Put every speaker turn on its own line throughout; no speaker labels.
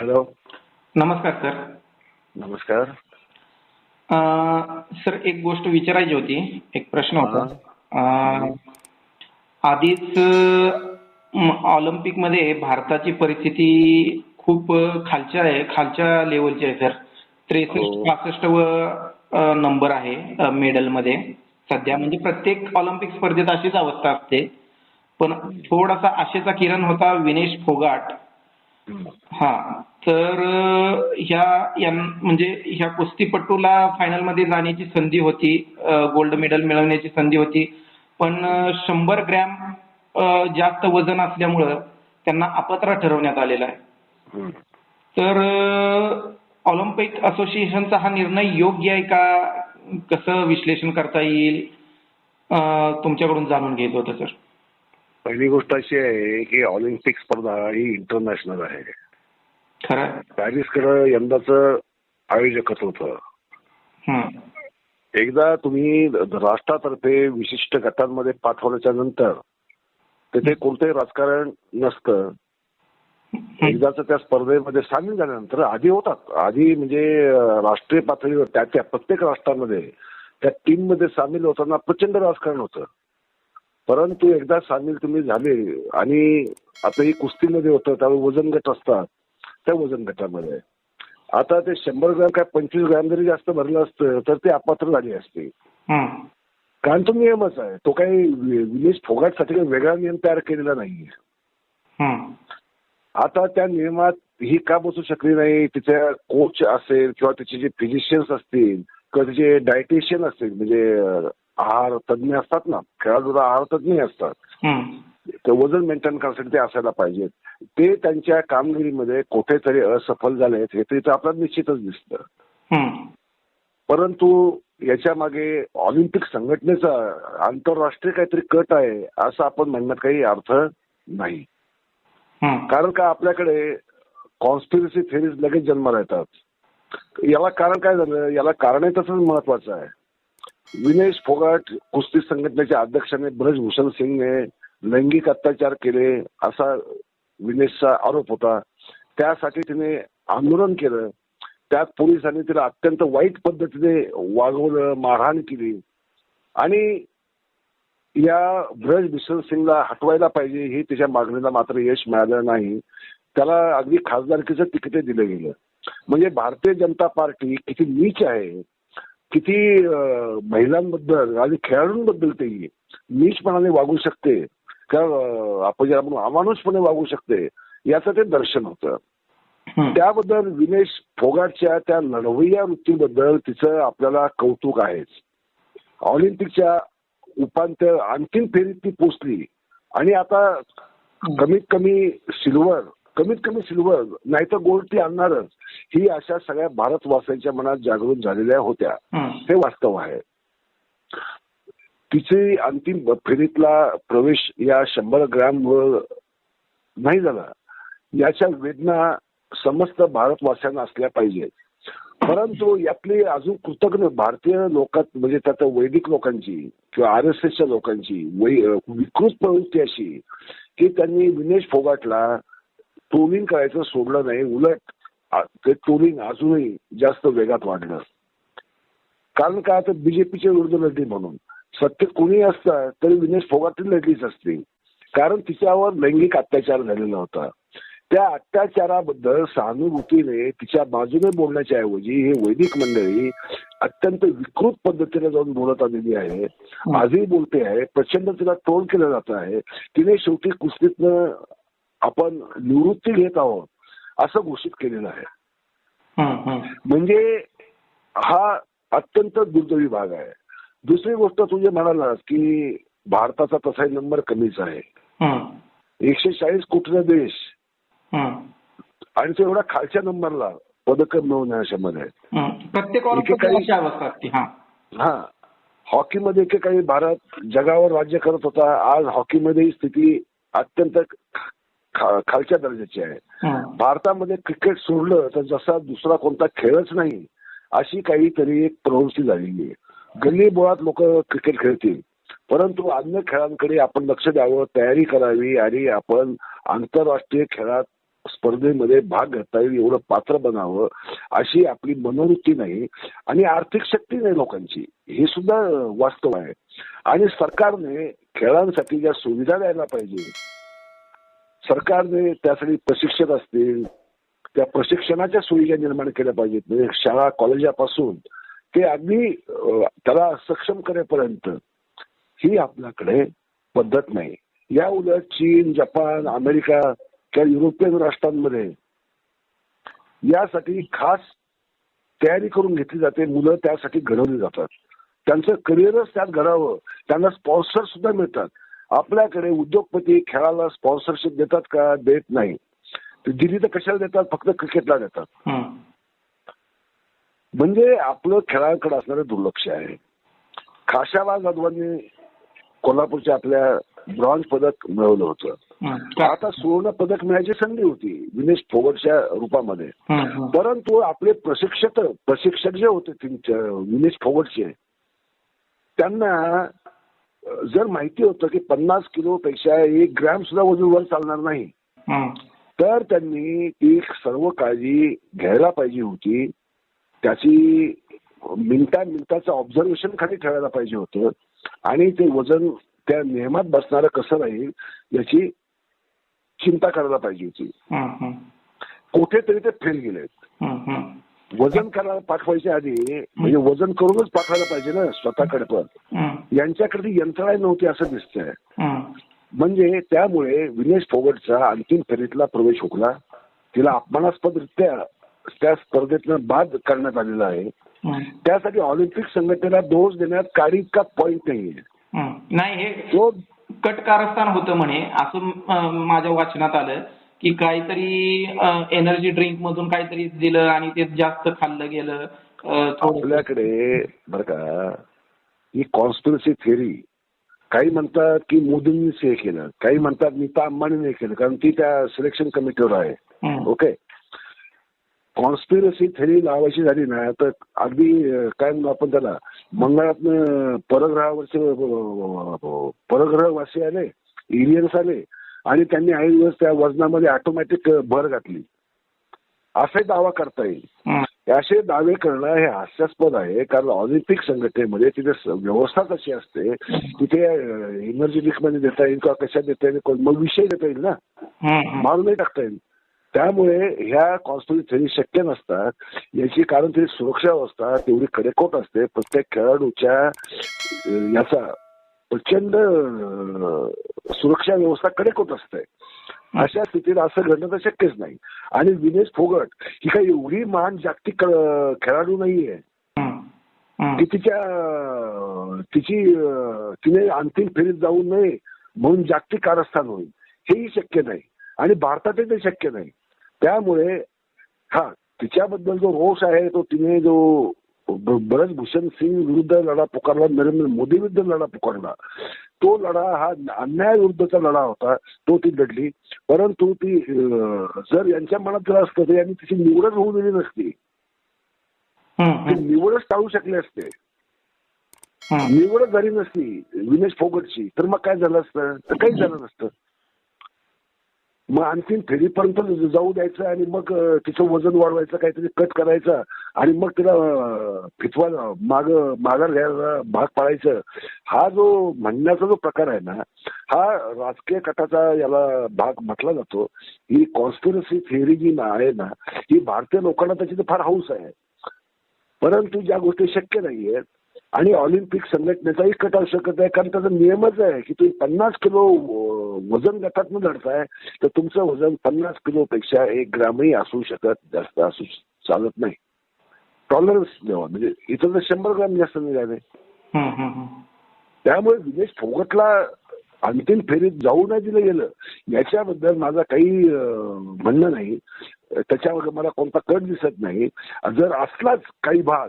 Hello.
नमस्कार sir.
नमस्कार.
Sir एक गोष्ट विचारायची होती. एक प्रश्न होता. आधीच अं, ऑलिम्पिकमध्ये भारताची परिस्थिती खूप खालच्या आहे खालच्या लेवलची आहे सर. त्रेसष्ट. पासष्ट व नंबर आहे अं, मेडलमध्ये सध्या म्हणजे प्रत्येक ऑलिम्पिक स्पर्धेत अशीच अवस्था असते. पण थोडासा आशेचा किरण होता विनेश फोगाट. हा तर ह्या यां म्हणजे ह्या कुस्तीपटूला फायनलमध्ये जाण्याची संधी होती गोल्ड मेडल मिळवण्याची संधी होती. पण शंभर ग्रॅम जास्त वजन असल्यामुळं त्यांना अपात्र ठरवण्यात आलेला आहे. तर ऑलिम्पिक असोसिएशनचा हा निर्णय योग्य आहे का? कसं विश्लेषण करता येईल? तुमच्याकडून जाणून घेत होतं सर.
पहिली गोष्ट अशी आहे की ऑलिम्पिक स्पर्धा ही इंटरनॅशनल आहे.
खरं. आहे?
पॅरिसकडे यंदाचं आयोजकत्व होतं. एकदा तुम्ही राष्ट्रातर्फे विशिष्ट गटांमध्ये पाठवल्याच्या नंतर तिथे कोणतंही राजकारण नसतं. एकदाच त्या स्पर्धेमध्ये सामील झाल्यानंतर आधी होतात. आधी म्हणजे राष्ट्रीय पातळीवर त्या त्या प्रत्येक राष्ट्रामध्ये त्या टीममध्ये सामील होताना प्रचंड राजकारण होतं. परंतु एकदा सामील तुम्ही झाले आणि आता ही कुस्तीमध्ये होतं त्यावेळी वजन गट असतात त्या वजन गटामध्ये. आता ते शंभर ग्रॅम काय पंचवीस ग्रॅम जरी जास्त भरलं असतं तर ते अपात्र झाली असते. कारण तो नियमच आहे. तो काही विनेश फोगाटसाठी काही वेगळा नियम तयार केलेला नाहीये. आता त्या नियमात ही का बसू शकली नाही? तिच्या कोच असेल किंवा तिचे जे फिजिशियन्स असतील किंवा तिचे डायटिशियन असतील म्हणजे आहार तज्ज्ञ असतात ना खेळाडूला आहार तज्ज्ञ असतात. तर वजन मेंटेन करण्यासाठी ते असायला पाहिजेत. ते त्यांच्या कामगिरीमध्ये कुठेतरी असफल झालेत हे तरी तर आपल्याला निश्चितच दिसतं. परंतु याच्या मागे ऑलिम्पिक संघटनेचा आंतरराष्ट्रीय काहीतरी कट आहे असं आपण म्हणण्यात काही अर्थ नाही. कारण का आपल्याकडे कॉन्स्पिरसी थेरीज लगेच जन्माला येतात. याला कारण काय झालं? याला कारण तसंच महत्वाचं आहे. विनेश फोगाट कुस्ती संघटनेच्या अध्यक्षाने ब्रजभूषण सिंगने लैंगिक अत्याचार केले असा विनेशचा आरोप होता. त्यासाठी तिने आंदोलन केलं. त्यात पोलिसांनी तिला अत्यंत वाईट पद्धतीने वागवलं मारहाण केली. आणि या ब्रज बिशन सिंगला हटवायला पाहिजे हे तिच्या मागणीला मात्र यश मिळालं नाही. त्याला अगदी खासदारकीचं तिकीट दिलं गेलं. म्हणजे भारतीय जनता पार्टी किती नीच आहे किती महिलांबद्दल आणि खेळाडूंबद्दल ते नीचपणाने वागू शकते. का अं, आपण ज्याला म्हणू अमानुषपणे वागू शकते याचं ते दर्शन होतं. त्याबद्दल विनेश फोगाटच्या त्या लढवय्या वृत्तीबद्दल तिचं आपल्याला कौतुक आहेच. ऑलिम्पिकच्या उपांत्य अंतिम फेरीत ती पोचली. आणि आता कमीत कमी सिल्वर कमीत कमी सिल्वर नाहीतर गोल्ड ती आणणारच. ही अशा सगळ्या भारतवासियांच्या मनात जागृत झालेल्या होत्या. हे. वास्तव आहे. तिचे अंतिम फेरीतला प्रवेश या शंभर ग्रॅम वर नाही झाला याच्या वेदना समस्त भारतवासियांना असल्या पाहिजेत परंतु यातली अजून कृतज्ञ भारतीय लोकात म्हणजे त्यात वैदिक लोकांची किंवा आर एस एसच्या लोकांची विकृत प्रवृत्ती अशी की त्यांनी विनेश फोगाटला ट्रोलिंग करायचं सोडलं नाही उलट ते ट्रोलिंग अजूनही जास्त वेगात वाढलं. कारण काय तर बीजेपीच्या विरुद्ध लढली म्हणून. सत्य कोणी असतं तरी विनेश फोगाटी लढलीच असती. कारण तिच्यावर लैंगिक अत्याचार झालेला होता. त्या अत्याचाराबद्दल सहानुभूतीने तिच्या बाजूने बोलण्याच्या ऐवजी हे वैदिक मंडळी अत्यंत विकृत पद्धतीने जाऊन बोलत आलेली आहे. आजही बोलते आहे. प्रचंड तिला ट्रोल केलं जात आहे. तिने शेवटी कुस्तीतनं आपण निवृत्ती घेत आहोत असं घोषित केलेलं आहे. म्हणजे हा अत्यंत दुर्दैवी भाग आहे. दुसरी गोष्ट तू जे म्हणालास की भारताचा तसाही नंबर कमीच आहे. एकशे चाळीस कोटीचा देश. आणि तो एवढा खालच्या नंबरला पदक मिळवण्यामध्ये
हम्म. प्रत्येक हा.
हॉकीमध्ये एकेकाळी भारत जगावर राज्य करत होता. आज हॉकीमध्ये ही स्थिती अत्यंत खालच्या दर्जाची आहे. भारतामध्ये क्रिकेट सोडलं तर जसा दुसरा कोणता खेळच नाही अशी काहीतरी एक प्रवृत्ती झालेली आहे. गल्ली बोळात लोक क्रिकेट खेळतील परंतु अन्य खेळांकडे आपण लक्ष द्यावं तयारी करावी आणि आपण आंतरराष्ट्रीय खेळात स्पर्धेमध्ये भाग घेता येईल एवढं पात्र बनावं अशी आपली मनोवृत्ती नाही आणि आर्थिक शक्ती नाही लोकांची. हे सुद्धा वास्तव आहे. आणि सरकारने खेळांसाठी ज्या सुविधा द्यायला पाहिजे सरकारने त्यासाठी प्रशिक्षक असतील त्या प्रशिक्षणाच्या सुविधा निर्माण केल्या पाहिजेत. म्हणजे शाळा कॉलेजापासून ते अगदी त्याला सक्षम करेपर्यंत ही आपल्याकडे पद्धत नाही. या उलट चीन जपान अमेरिका किंवा युरोपियन राष्ट्रांमध्ये यासाठी खास तयारी करून घेतली जाते मुलं त्यासाठी घडवली जातात. त्यांचं करिअरच त्यात घडावं त्यांना स्पॉन्सर सुद्धा मिळतात. आपल्याकडे उद्योगपती खेळाला स्पॉन्सरशिप देतात का? देत नाही. ते दिली तर कशाला देतात? फक्त क्रिकेटला देतात. म्हणजे आपलं खेळाकडे असणारं दुर्लक्ष आहे. खाशाबा जाधवांनी कोल्हापूरच्या आपल्या ब्रॉन्झ पदक मिळवलं होतं. आता सुवर्ण पदक मिळायची संधी होती विनेश फोगटच्या रूपामध्ये. परंतु आपले प्रशिक्षक प्रशिक्षक जे होते तीन- विनेश फोगटचे त्यांना जर माहिती होतं की पन्नास किलो पेक्षा एक ग्रॅम सुद्धा वजन वर चालणार नाही. तर त्यांनी ती सर्व काळजी घ्यायला पाहिजे होती त्याची मिनिटा मिनिटाचं ऑब्झर्वेशन खाली ठेवायला पाहिजे होतं आणि ते वजन त्या नियमात बसणारं कसं राहील याची चिंता करायला पाहिजे होती. कुठेतरी ते फेल गेलेत. वजन करायला पाठवायच्या आधी म्हणजे वजन करूनच पाठवायला पाहिजे ना स्वतःकडे पण. यांच्याकडे यंत्रणा नव्हती असं दिसतंय. म्हणजे त्यामुळे विनेश फोगटचा अंतिम फेरीतला प्रवेश हुकला. तिला अपमानास्पदरित्या त्या स्पर्धेतनं बाद करण्यात आलेला आहे. त्यासाठी ऑलिम्पिक संघटनेला दोष देण्यात काही इतका पॉईंट नाहीये.
हम्म. नाही हे
तो
कट कारस्थान होतं म्हणे असं माझ्या वाचनात आलं. की काहीतरी एनर्जी ड्रिंक मधून काहीतरी दिलं आणि ते जास्त खाल्लं गेलं
आपल्याकडे बर का ही कॉन्स्पिरसी थिअरी काही म्हणतात की मोदींनीच हे केलं काही म्हणतात नीता अंबानीने हे केलं कारण ती त्या सिलेक्शन कमिटीवर आहे. ओके कॉन्स्पिरसी थेरी लावायची झाली ना तर अगदी काय म्हणू आपण त्याला मंगळातनं परग्रहावरचे परग्रहवासी आले एलियन्स आले आणि त्यांनी ऐन दिवस त्या वजनामध्ये ऑटोमॅटिक भर घातली. असे दावा करता येईल. असे दावे करणं हे हास्यास्पद आहे कारण ऑलिम्पिक संघटनेमध्ये तिथे व्यवस्था कशी असते तिथे ड्रिंकमध्ये देता येईल किंवा कशा देता येईल मग विषय देता येईल ना. मारूनही टाकता येईल. त्यामुळे ह्या कॉन्स्पिरसी शक्य नसतात. याची कारण ती सुरक्षा व्यवस्था तेवढी कडेकोट असते. प्रत्येक खेळाडूच्या याचा प्रचंड सुरक्षा व्यवस्था कडेकोट असते. अशा स्थितीत असं घडणं तर शक्यच नाही. आणि विनेश फोगट ही काही एवढी महान जागतिक खेळाडू नाहीये. की तिच्या तिची तिने अंतिम फेरीत जाऊ नये म्हणून जागतिक कारस्थान होईल. हेही शक्य नाही. आणि भारतातही ते शक्य नाही. त्यामुळे हा तिच्याबद्दल जो रोष आहे तो तिने जो भूषण सिंग विरुद्ध लढा पुकारला नरेंद्र मोदी विरुद्ध लढा पुकारला. तो लढा हा अन्यायाविरुद्धचा लढा होता तो ती लढली. परंतु ती जर यांच्या मनात जर असतं तर यांनी तिची निवडच होऊ दिली नसती. निवडच टाळू शकले असते. निवडच झाली नसती विनेश फोगटची. तर मग काय झालं असतं? तर काहीच झालं नसतं. मग आणखीन फेरीपर्यंत जाऊ द्यायचं आणि मग तिचं वजन वाढवायचं काहीतरी कट करायचं आणि मग तिला फितवा माग माघार घ्यायला भाग पाडायचं. हा जो म्हणण्याचा जो प्रकार आहे ना हा राजकीय कटाचा याला भाग म्हटला जातो. ही कॉन्स्पिरसी थिअरी जी ना- आहे ना ही भारतीय लोकांना त्याची तर फार हौस आहे. परंतु ज्या गोष्टी शक्य नाहीयेत आणि ऑलिम्पिक संघटनेचाही कट असू शकत आहे कारण त्याचा नियमच आहे की तुम्ही पन्नास किलो वजन गटातनं लढताय तर तुमचं वजन पन्नास किलोपेक्षा एक ग्रामही असू शकत जास्त असू चालत नाही. टॉलरन्स देवा म्हणजे इथं तर शंभर ग्राम जास्त निघाले. त्यामुळे विनेश फोगटला अंतिम फेरीत जाऊ नाही दिलं गेलं. याच्याबद्दल माझा काही म्हणणं नाही. त्याच्यावर मला कोणता कट दिसत नाही. जर असलाच काही भाग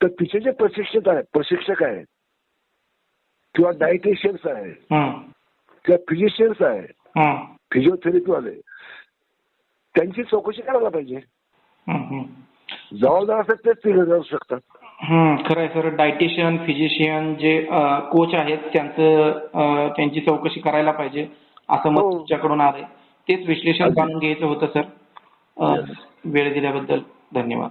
तर तिचे जे प्रशिक्षक आहेत प्रशिक्षक आहेत किंवा डायटिशियन्स आहेत. किंवा फिजिशियन्स आहेत. फिजिओथेरपीवाले त्यांची चौकशी करायला पाहिजे. जबाबदार असतात तेच तिथे जाऊ शकतात
हम्म, खरं आहे सर डायटिशियन फिजिशियन जे कोच आहेत त्यांचं त्यांची चौकशी करायला पाहिजे असं मत
हो.
तुमच्याकडून आलंय तेच विश्लेषण. जाणून घ्यायचं होतं सर. वेळ दिल्याबद्दल धन्यवाद